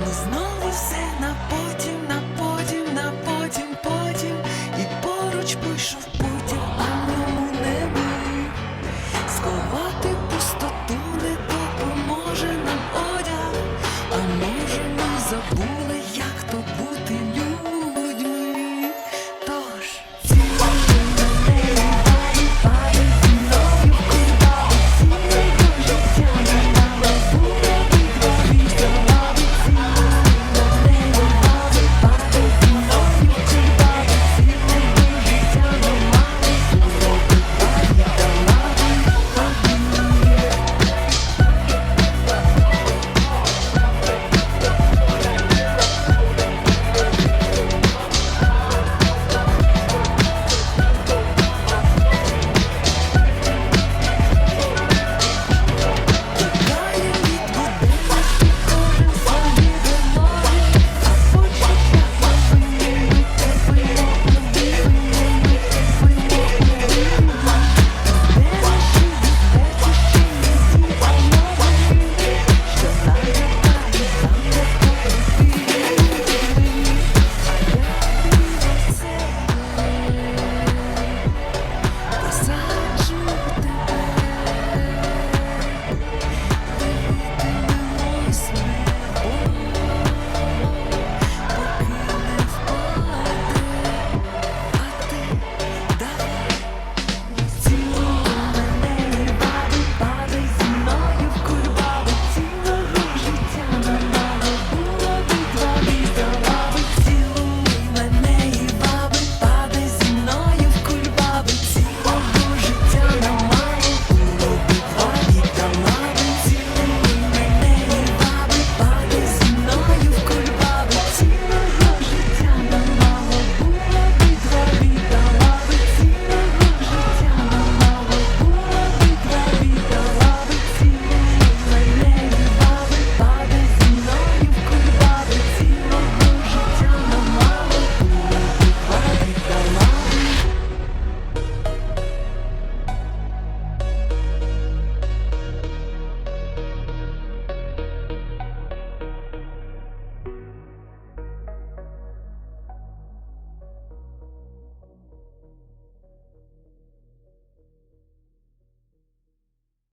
Ну знову все на потім, на потім, на потім, потім. І поруч пишу в